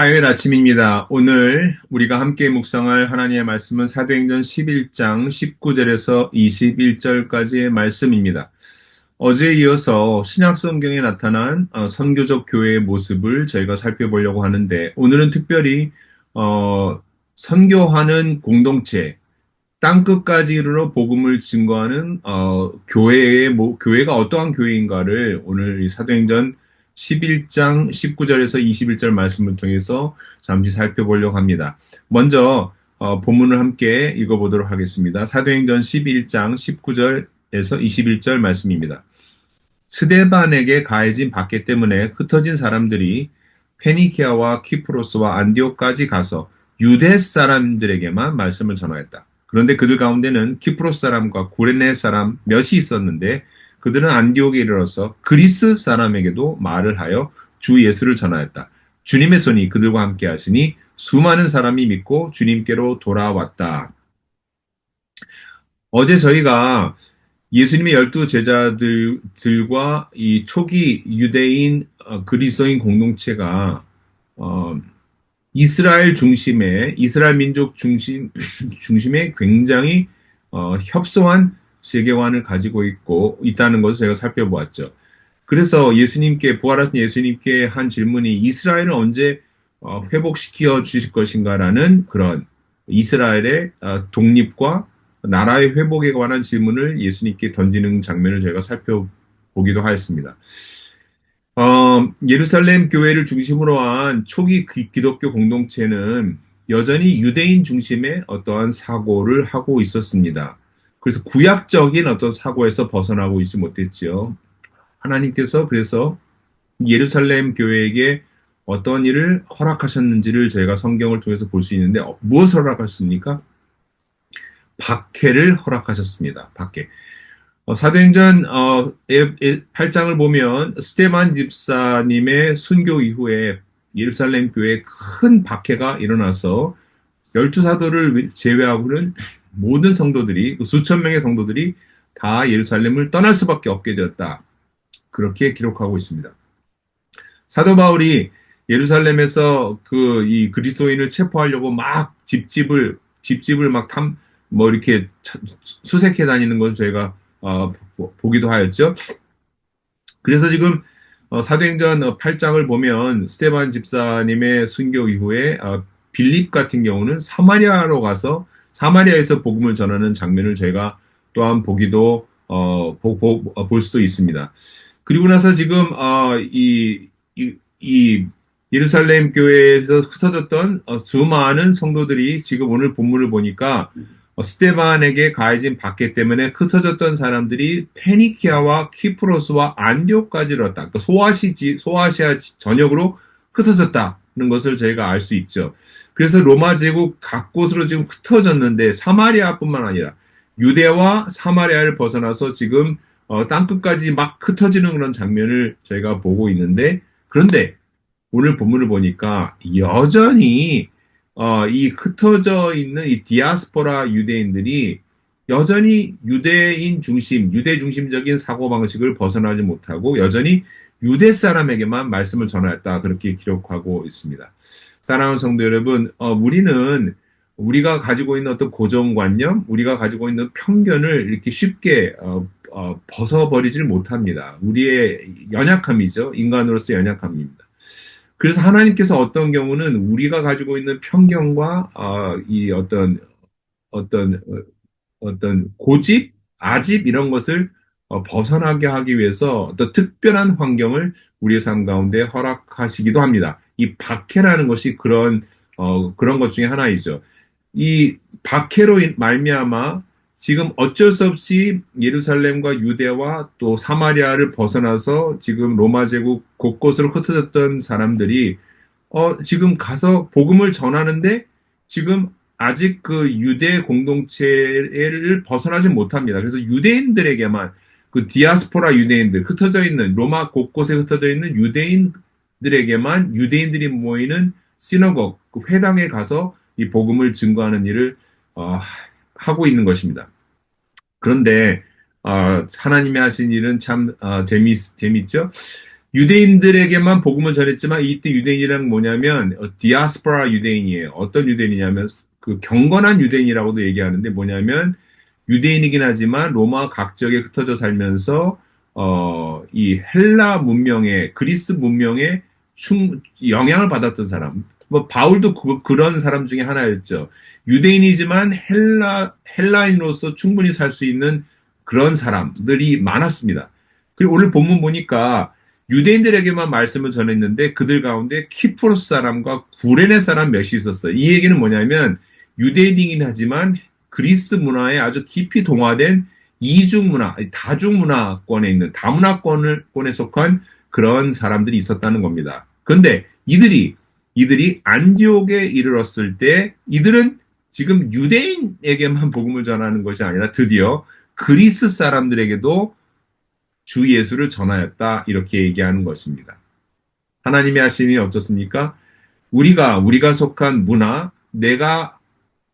화요일 아침입니다. 오늘 우리가 함께 묵상할 하나님의 말씀은 사도행전 11장 19절에서 21절까지의 말씀입니다. 어제에 이어서 신약 성경에 나타난 어, 선교적 교회의 모습을 저희가 살펴보려고 하는데 오늘은 특별히 어, 선교하는 공동체 땅 끝까지 이르러 복음을 증거하는 어, 교회의 뭐, 교회가 어떠한 교회인가를 오늘 이 사도행전 11장 19절에서 21절 말씀을 통해서 잠시 살펴보려고 합니다. 먼저 어, 본문을 함께 읽어보도록 하겠습니다. 사도행전 11장 19절에서 21절 말씀입니다. 스데반에게 가해진 박해 때문에 흩어진 사람들이 페니키아와 키프로스와 안디오까지 가서 유대 사람들에게만 말씀을 전하였다. 그런데 그들 가운데는 키프로스 사람과 구레네 사람 몇이 있었는데 그들은 안디옥에 이르러서 그리스 사람에게도 말을 하여 주 예수를 전하였다. 주님의 손이 그들과 함께 하시니 수많은 사람이 믿고 주님께로 돌아왔다. 어제 저희가 예수님의 열두 제자들과 이 초기 유대인 어, 그리스도인 공동체가 어, 이스라엘 중심의 이스라엘 민족 중심 중심의 굉장히 어, 협소한 세계관을 가지고 있고 있다는 것을 제가 살펴보았죠. 그래서 예수님께 부활하신 예수님께 한 질문이 이스라엘을 언제 어, 회복시켜 주실 것인가라는 그런 이스라엘의 어, 독립과 나라의 회복에 관한 질문을 예수님께 던지는 장면을 제가 살펴보기도 하였습니다. 어, 예루살렘 교회를 중심으로 한 초기 기독교 공동체는 여전히 유대인 중심의 어떠한 사고를 하고 있었습니다. 그래서 구약적인 어떤 사고에서 벗어나고 있지 못했지요. 하나님께서 그래서 예루살렘 교회에게 어떤 일을 허락하셨는지를 저희가 성경을 통해서 볼 수 있는데 어, 무엇을 허락하셨습니까? 박해를 허락하셨습니다. 박해. 어, 사도행전 어, 8장을 보면 스테반 집사님의 순교 이후에 예루살렘 교회에 큰 박해가 일어나서 열두 사도를 제외하고는 모든 성도들이 그 수천 명의 성도들이 다 예루살렘을 떠날 수밖에 없게 되었다. 그렇게 기록하고 있습니다. 사도 바울이 예루살렘에서 그 이 그리스도인을 체포하려고 막 집집을 집집을 막 탐 뭐 이렇게 수색해 다니는 것을 저희가 어, 보기도 하였죠. 그래서 지금 어, 사도행전 8장을 보면 스테반 집사님의 순교 이후에 어, 빌립 같은 경우는 사마리아로 가서 사마리아에서 복음을 전하는 장면을 제가 또한 보기도 어, 보, 보, 어, 볼 수도 있습니다. 그리고 나서 지금 어, 이, 이, 이 예루살렘 교회에서 흩어졌던 어, 수많은 성도들이 지금 오늘 본문을 보니까 어, 스테반에게 가해진 박해 때문에 흩어졌던 사람들이 페니키아와 키프로스와 안디오까지 이뤘다. 그러니까 소아시지 소아시아 전역으로 흩어졌다는 것을 저희가 알 수 있죠. 그래서 로마 제국 각 곳으로 지금 흩어졌는데 사마리아뿐만 아니라 유대와 사마리아를 벗어나서 지금 어, 땅끝까지 막 흩어지는 그런 장면을 저희가 보고 있는데 그런데 오늘 본문을 보니까 여전히 어, 이 흩어져 있는 이 디아스포라 유대인들이 여전히 유대인 중심, 유대 중심적인 사고 방식을 벗어나지 못하고 여전히 유대 사람에게만 말씀을 전하였다 그렇게 기록하고 있습니다. 사랑하는 성도 여러분, 어, 우리는 우리가 가지고 있는 어떤 고정관념, 우리가 가지고 있는 편견을 이렇게 쉽게 어, 어, 벗어버리질 못합니다. 우리의 연약함이죠. 인간으로서 연약함입니다. 그래서 하나님께서 어떤 경우는 우리가 가지고 있는 편견과 어, 이 어떤 어떤 어, 어떤 고집, 아집 이런 것을 어, 벗어나게 하기 위해서 어떤 특별한 환경을 우리의 삶 가운데 허락하시기도 합니다. 이 박해라는 것이 그런 어, 그런 것 중에 하나이죠. 이 박해로 말미암아 지금 어쩔 수 없이 예루살렘과 유대와 또 사마리아를 벗어나서 지금 로마 제국 곳곳으로 흩어졌던 사람들이 어, 지금 가서 복음을 전하는데 지금 아직 그 유대 공동체를 벗어나지 못합니다. 그래서 유대인들에게만 그 디아스포라 유대인들 흩어져 있는 로마 곳곳에 흩어져 있는 유대인 들에게만 유대인들이 모이는 시너곡, 그 회당에 가서 이 복음을 증거하는 일을 어, 하고 있는 것입니다. 그런데 어, 하나님이 하신 일은 참 어, 재미 재밌죠. 유대인들에게만 복음을 전했지만 이때 유대인이란 뭐냐면 어, 디아스포라 유대인이에요. 어떤 유대인이냐면 그 경건한 유대인이라고도 얘기하는데 뭐냐면 유대인이긴 하지만 로마 각적에 흩어져 살면서 어, 이 헬라 문명의 그리스 문명의 충, 영향을 받았던 사람. 뭐 바울도 그, 런 사람 중에 하나였죠. 유대인이지만 헬라 헬라인으로서 충분히 살 수 있는 그런 사람들이 많았습니다. 그리고 오늘 본문 보니까 유대인들에게만 말씀을 전했는데 그들 가운데 키프로스 사람과 구레네 사람 몇이 있었어요. 이 얘기는 뭐냐면 유대인이긴 하지만 그리스 문화에 아주 깊이 동화된 이중 문화, 다중 문화권에 있는 다문화권에 속한 그런 사람들이 있었다는 겁니다. 그런데 이들이 이들이 안디옥에 이르렀을 때 이들은 지금 유대인에게만 복음을 전하는 것이 아니라 드디어 그리스 사람들에게도 주 예수를 전하였다 이렇게 얘기하는 것입니다. 하나님의 하심이 어떻습니까? 우리가 우리가 속한 문화, 내가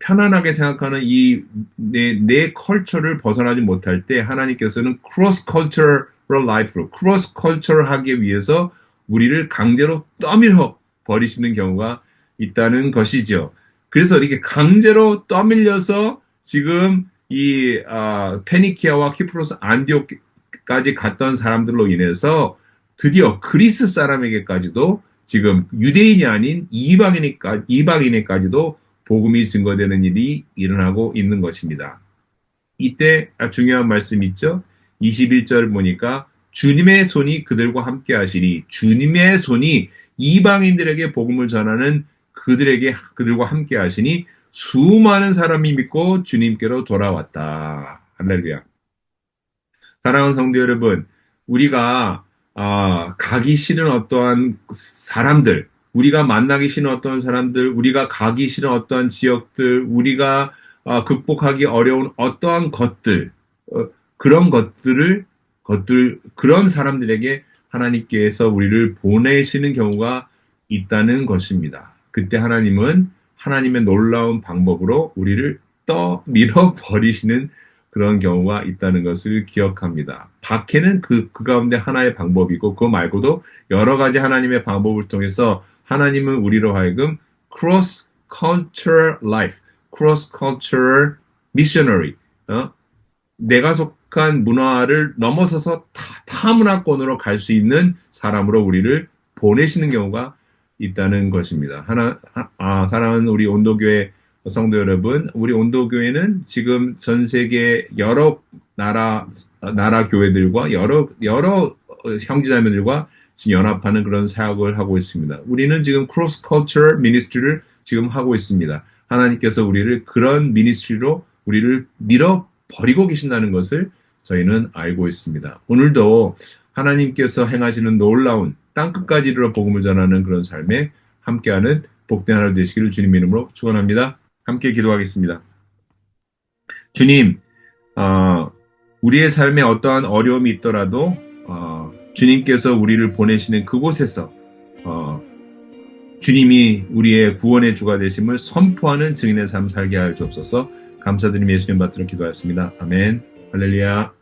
편안하게 생각하는 이 내내 컬처를 벗어나지 못할 때 하나님께서는 크로스 컬처럴 라이프로 크로스 컬처를 하기 위해서 우리를 강제로 떠밀어 버리시는 경우가 있다는 것이죠. 그래서 이렇게 강제로 떠밀려서 지금 이 어, 페니키아와 키프로스 안디옥까지 갔던 사람들로 인해서 드디어 그리스 사람에게까지도 지금 유대인이 아닌 이방인에까지, 이방인에까지도 복음이 증거되는 일이 일어나고 있는 것입니다. 이때 중요한 말씀 있죠? 21절 보니까 주님의 손이 그들과 함께 하시니 주님의 손이 이방인들에게 복음을 전하는 그들에게 그들과 함께 하시니 수많은 사람이 믿고 주님께로 돌아왔다. 할렐루야. 사랑하는 성도 여러분, 우리가 어, 가기 싫은 어떠한 사람들, 우리가 만나기 싫은 어떤 사람들, 우리가 가기 싫은 어떠한 지역들, 우리가 어, 극복하기 어려운 어떠한 것들, 어, 그런 것들을, 것들, 그런 사람들에게 하나님께서 우리를 보내시는 경우가 있다는 것입니다. 그때 하나님은 하나님의 놀라운 방법으로 우리를 떠 밀어 버리시는 그런 경우가 있다는 것을 기억합니다. 박해는 그, 그 가운데 하나의 방법이고, 그 말고도 여러 가지 하나님의 방법을 통해서 하나님은 우리로 하여금 cross cultural life, cross cultural missionary, 어? 내가 속한 문화를 넘어서서 타, 타 문화권으로 갈 수 있는 사람으로 우리를 보내시는 경우가 있다는 것입니다. 하나, 아, 사랑하는 우리 온도교회 성도 여러분, 우리 온도교회는 지금 전 세계 여러 나라, 나라 교회들과 여러, 여러 형제자매들과 지금 연합하는 그런 사역을 하고 있습니다. 우리는 지금 크로스 컬처 미니스트리를 지금 하고 있습니다. 하나님께서 우리를 그런 미니스트리로 우리를 밀어 버리고 계신다는 것을 저희는 알고 있습니다. 오늘도 하나님께서 행하시는 놀라운 땅끝까지 이르러 복음을 전하는 그런 삶에 함께하는 복된 하루 되시기를 주님 이름으로 축원합니다. 함께 기도하겠습니다. 주님, 어, 우리의 삶에 어떠한 어려움이 있더라도 어, 주님께서 우리를 보내시는 그곳에서 어, 주님이 우리의 구원의 주가 되심을 선포하는 증인의 삶 살게 하여 주옵소서. 감사드리며 예수님 받들어 기도하였습니다. 아멘. 할렐루야.